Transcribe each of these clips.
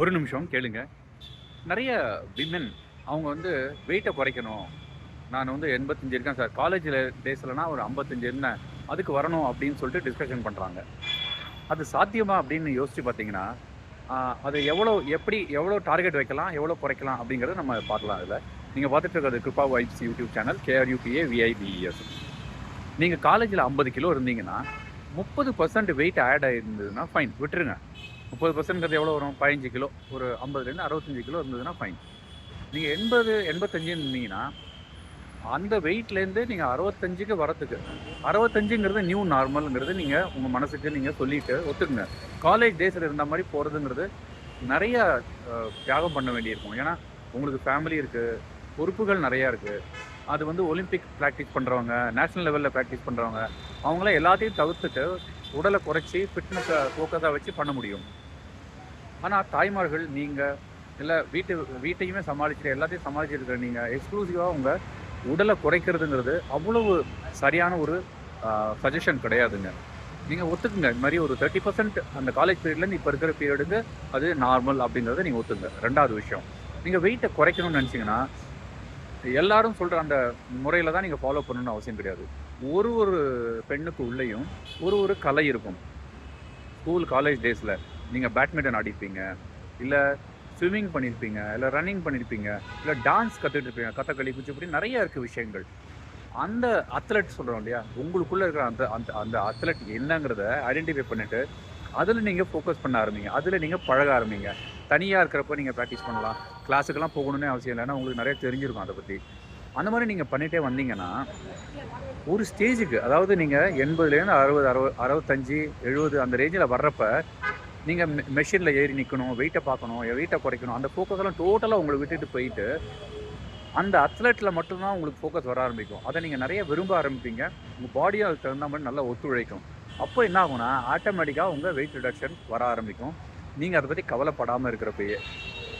ஒரு நிமிஷம் கேளுங்க. நிறைய விமென் அவங்க வந்து வெயிட்டை குறைக்கணும். நான் வந்து எண்பத்தஞ்சு இருக்கேன் சார். காலேஜில் டேஸ்லனா ஒரு ஐம்பத்தஞ்சு இருந்தேன். அதுக்கு வரணும் அப்படின்னு சொல்லிட்டு டிஸ்கஷன் பண்ணுறாங்க அது சாத்தியமா அப்படின்னு யோசிச்சு பார்த்தீங்கன்னா அது எவ்வளோ எப்படி எவ்வளோ டார்கெட் வைக்கலாம் எவ்வளோ குறைக்கலாம் அப்படிங்கிறத நம்ம பார்க்கலாம் அதில். நீங்கள் பார்த்துட்டு இருக்கிறது Kiruba vibes YouTube channel KRUPA VIBS நீங்கள் காலேஜில் ஐம்பது கிலோ இருந்தீங்கன்னா முப்பது பர்சன்ட் வெயிட் ஆட் ஆகிருந்ததுன்னா ஃபைன் விட்டுருங்க. முப்பது பர்சன்ட்ங்கிறது எவ்வளோ வரும்? பதினஞ்சு கிலோ. ஒரு ஐம்பதுலேருந்து அறுபத்தஞ்சு கிலோ இருந்ததுன்னா ஃபைன் நீங்கள் எண்பது எண்பத்தஞ்சுன்னு இருந்தீங்கன்னா அந்த வெயிட்லேருந்து நீங்கள் அறுபத்தஞ்சுக்கு வரத்துக்கு அறுபத்தஞ்சுங்கிறது நியூ நார்மலுங்கிறது நீங்கள் உங்கள் மனசுக்கு நீங்கள் சொல்லிட்டு ஒத்துக்குங்க. காலேஜ் டேஸில் இருந்த மாதிரி போகிறதுங்கிறது நிறைய தியாகம் பண்ண வேண்டியிருக்கும். ஏன்னா உங்களுக்கு ஃபேமிலி இருக்குது பொறுப்புகள் நிறையா இருக்குது அது வந்து ஒலிம்பிக் ப்ராக்டிஸ் பண்ணுறவங்க நேஷ்னல் லெவலில் ப்ராக்டிஸ் பண்ணுறவங்க அவங்கள எல்லாத்தையும் தவிர்த்துட்டு உடலை குறைச்சி ஃபிட்னஸை ஃபோக்கஸாக வச்சு பண்ண முடியும். ஆனால் தாய்மார்கள் நீங்கள் இல்லை வீட்டு வீட்டையுமே சமாளிச்சுட்டு எல்லாத்தையும் சமாளிச்சிருக்கிற நீங்கள் எக்ஸ்க்ளூசிவாக உங்கள் உடலை குறைக்கிறதுங்கிறது அவ்வளவு சரியான ஒரு சஜஷன் கிடையாதுங்க. நீங்கள் ஒத்துக்குங்க. இது மாதிரி ஒரு தேர்ட்டி பர்சன்ட் அந்த காலேஜ் பீரியட்லேருந்து இப்போ இருக்கிற பீரியடுக்கு அது நார்மல் அப்படிங்கிறத நீங்கள் ஒத்துங்க ரெண்டாவது விஷயம். நீங்கள் வெயிட்டை குறைக்கணும்னு நினச்சிங்கன்னா எல்லாரும் சொல்கிற அந்த முறையில் தான் நீங்கள் ஃபாலோ பண்ணணும்னு அவசியம் கிடையாது. ஒரு ஒரு பெண்ணுக்கு உள்ளேயும் ஒரு ஒரு கலை இருக்கும். ஸ்கூல் காலேஜ் டேஸில் நீங்கள் பேட்மிண்டன் ஆடிப்பீங்க இல்லை ஸ்விம்மிங் பண்ணியிருப்பீங்க இல்லை ரன்னிங் பண்ணியிருப்பீங்க இல்லை டான்ஸ் கற்றுட்டு இருப்பீங்க கதகளி குச்சிப்புடி நிறைய இருக்குது விஷயங்கள். அந்த அத்லெட் சொல்கிறோம் இல்லையா? உங்களுக்குள்ளே இருக்கிற அந்த அந்த அந்த அத்லெட் என்னங்கிறத ஐடென்டிஃபை பண்ணிவிட்டு அதில் நீங்கள் ஃபோக்கஸ் பண்ண ஆரம்பிங்க. அதில் நீங்கள் பழக ஆரம்பிங்க. தனியாக இருக்கிறப்ப நீங்கள் ப்ராக்டிஸ் பண்ணலாம். கிளாஸுக்கெல்லாம் போகணுன்னே அவசியம் இல்லைன்னா உங்களுக்கு நிறைய தெரிஞ்சிருக்கும் அதை பற்றி அந்த மாதிரி நீங்கள் பண்ணிகிட்டே வந்தீங்கன்னா ஒரு ஸ்டேஜுக்கு அதாவது நீங்கள் எண்பதுலேருந்து அறுபது அறுபது அறுபத்தஞ்சு எழுபது அந்த ரேஞ்சில் வர்றப்ப நீங்கள் மெஷினில் ஏறி நிற்கணும் வெயிட்டை பார்க்கணும் வெயிட்டை குறைக்கணும் அந்த ஃபோக்கஸெல்லாம் டோட்டலாக உங்களை விட்டுட்டு போயிட்டு அந்த அத்லெட்டில் மட்டும்தான் உங்களுக்கு ஃபோக்கஸ் வர ஆரம்பிக்கும். அதை நீங்கள் நிறைய விரும்ப ஆரம்பிப்பீங்க. உங்கள் பாடியும் அதுக்கு தகுந்த மாதிரி நல்லா ஒத்துழைக்கும். அப்போ என்ன ஆகும்னா ஆட்டோமேட்டிக்காக உங்கள் வெயிட் ரிடக்ஷன் வர ஆரம்பிக்கும். நீங்கள் அதை பற்றி கவலைப்படாமல் இருக்கிறப்பயே.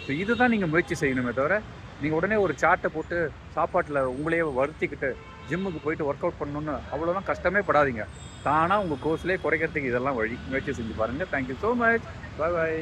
ஸோ இதுதான் நீங்கள் முயற்சி செய்யணுமே தவிர நீங்கள் உடனே ஒரு சார்ட்டை போட்டு சாப்பாட்டில் உங்களையே வருத்திக்கிட்டு ஜிம்முக்கு போயிட்டு ஒர்க் அவுட் பண்ணணுன்னு அவ்வளோலாம் கஷ்டமே படாதீங்க. தானாக உங்கள் கோர்ஸ்லேயே குறைக்கிறதுக்கு இதெல்லாம் வழி. முயற்சி செஞ்சு பாருங்கள் thank you so much bye bye